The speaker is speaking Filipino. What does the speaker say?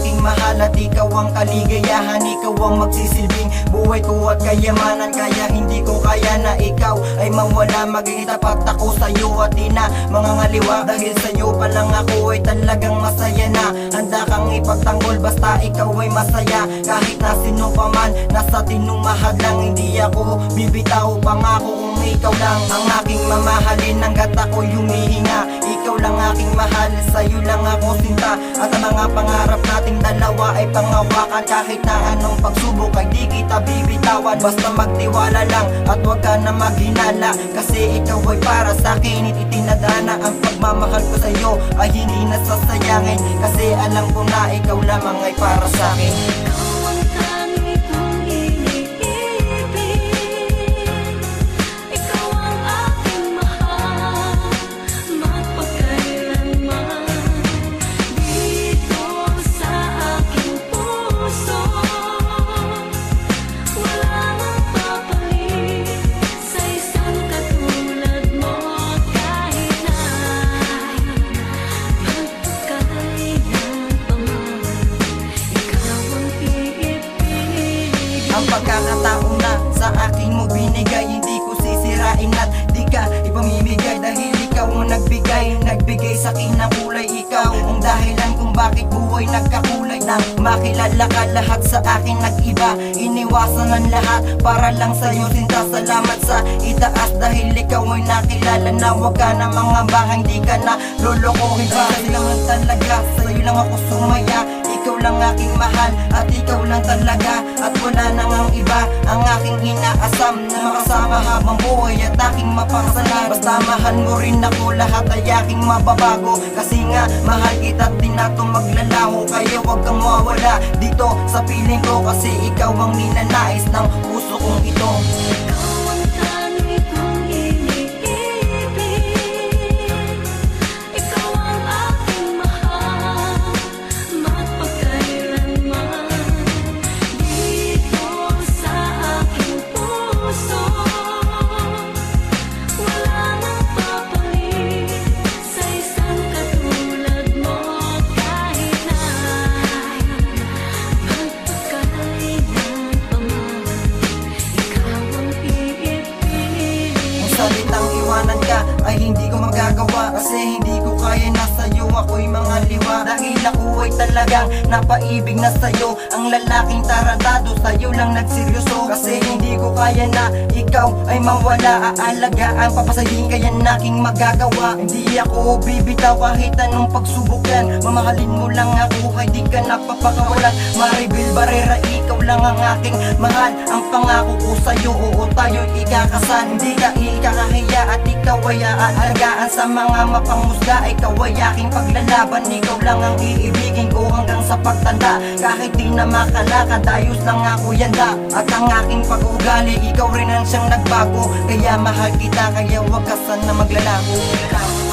aking mahal At ikaw ang kaligayahan, ikaw ang magsisilbing Buhay ko at kayamanan. Kaya hindi ko kaya na ikaw ay mawala. Maging tapat ako sa'yo at di na mga ngaliwa. Dahil sa'yo pa lang ako ay talagang masaya na. Handa kang ipagtanggol basta ikaw ay masaya. Kahit na sino pa man, nasa tinumahad lang. Hindi ako bibitaw pangako kung ikaw lang Ang aking mamahalin. Hanggat ako'y humihinga Ikaw lang aking mahal, sa'yo lang ako sinta mga pangarap nating dalawa ay pangawakan. Kahit na anong pagsubok ay di kita bibitawan. Basta magtiwala lang at huwag ka na maghinala Kasi ikaw ay para sa akin Itinadana ang pagmamahal ko sa'yo ay hindi nasasayangin. Kasi alam ko na ikaw lamang ay para sa akin nagbigay Nagbigay sa akin ng kulay. Ikaw ang dahilan kung bakit buhay nagkakulay. Nang makilala ka lahat sa akin nag-iba. Iniwasan ang lahat para lang sa'yo. Sinta salamat sa itaas Dahil ikaw ay nakilala. Na Huwag ka na mga bahay Hindi ka na lolokohin. Pa Sa'yo lang talaga Sa'yo lang ako sumaya ikaw lang aking mahal at ikaw lang talaga. At wala nang ang iba ang aking inaasam Na makasama habang buhay at aking mapasalan Basta mahal mo rin ako lahat ay aking mababago. Kasi nga mahal kita at di maglalaho. Kaya wag kang mawala dito sa piling ko. Kasi ikaw ang ninanais ng puso kong ito salitang iwanan ka ay hindi ko magagawa. Kasi hindi ko kaya na sa'yo ako'y mga liwa. Dahil ako ay talagang napaibig na sa'yo. Ang lalaking tarantado sa'yo lang nagseryoso. Kasi hindi ko kaya na ikaw ay mawala. Aalagaan papasahin kaya naking magagawa. Hindi ako bibitaw kahit anong pagsubok yan Mamahalin mo lang ako ay di ka napapakawalan. Maribel Barrera ikaw lang ang aking mahal. Ang pangako ko sa'yo oo tayo'y ikakasal. Hindi ka ikakahiya at ikaw ay aalagaan Sa mga mapangmusga ikaw ay aking paglalaban. Ikaw lang ang iibigin ko hanggang sa pagtanda. Kahit di na makalakad ayos lang ako yanda. At ang aking pag-ugali ikaw rin ang siyang nagbago. Kaya mahal kita kaya wag ka sana maglalaho